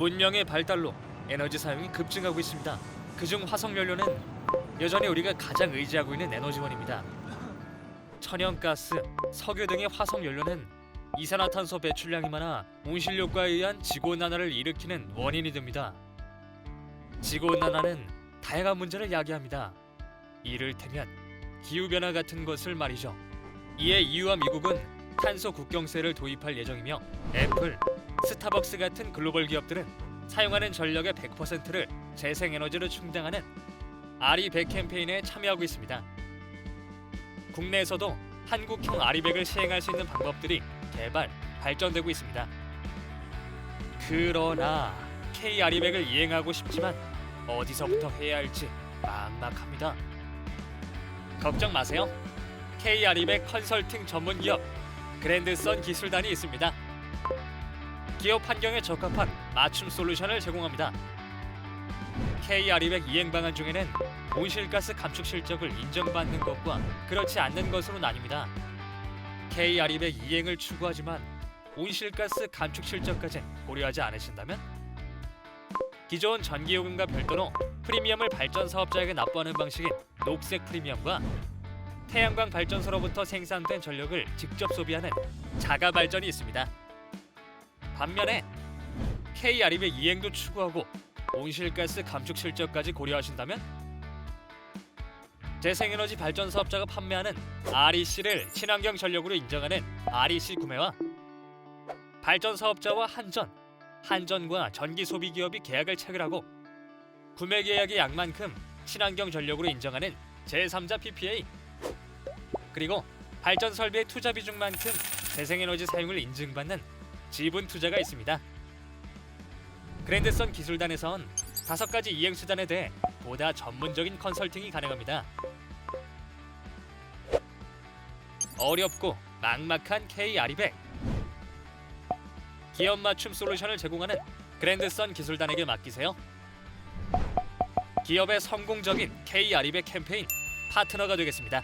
문명의 발달로 에너지 사용이 급증하고 있습니다. 그중 화석 연료는 여전히 우리가 가장 의지하고 있는 에너지원입니다. 천연가스, 석유 등의 화석 연료는 이산화탄소 배출량이 많아 온실효과에 의한 지구온난화를 일으키는 원인이 됩니다. 지구온난화는 다양한 문제를 야기합니다. 이를테면 기후변화 같은 것을 말이죠. 이에 EU와 미국은 탄소 국경세를 도입할 예정이며 애플, 스타벅스 같은 글로벌 기업들은 사용하는 전력의 100%를 재생에너지로 충당하는 아리백 캠페인에 참여하고 있습니다. 국내에서도 한국형 아리백을 시행할 수 있는 방법들이 개발, 발전되고 있습니다. 그러나 K 아리백을 이행하고 싶지만 어디서부터 해야 할지 막막합니다. 걱정 마세요. K 아리백 컨설팅 전문 기업 그랜드선 기술단이 있습니다. 기업 환경에 적합한 맞춤 솔루션을 제공합니다. K 아리백 이행 방안 중에는 온실가스 감축 실적을 인정받는 것과 그렇지 않는 것으로 나뉩니다. K 아리백 이행을 추구하지만 온실가스 감축 실적까지 고려하지 않으신다면 기존 전기요금과 별도로 프리미엄을 발전 사업자에게 납부하는 방식인 녹색 프리미엄과 태양광 발전소로부터 생산된 전력을 직접 소비하는 자가 발전이 있습니다. 반면에 K 아리백 이행도 추구하고 온실가스 감축 실적까지 고려하신다면 재생에너지 발전 사업자가 판매하는 REC를 친환경 전력으로 인정하는 REC 구매와 발전 사업자와 한전, 한전과 전기 소비 기업이 계약을 체결하고 구매 계약의 양만큼 친환경 전력으로 인정하는 제3자 PPA 그리고 발전 설비의 투자 비중만큼 재생에너지 사용을 인증받는 지분 투자가 있습니다. 그랜드선 기술단에선 다섯 가지 이행 수단에 대해 보다 전문적인 컨설팅이 가능합니다. 어렵고 막막한 K 아리백 기업 맞춤 솔루션을 제공하는 그랜드선 기술단에게 맡기세요. 기업의 성공적인 K 아리백 캠페인 파트너가 되겠습니다.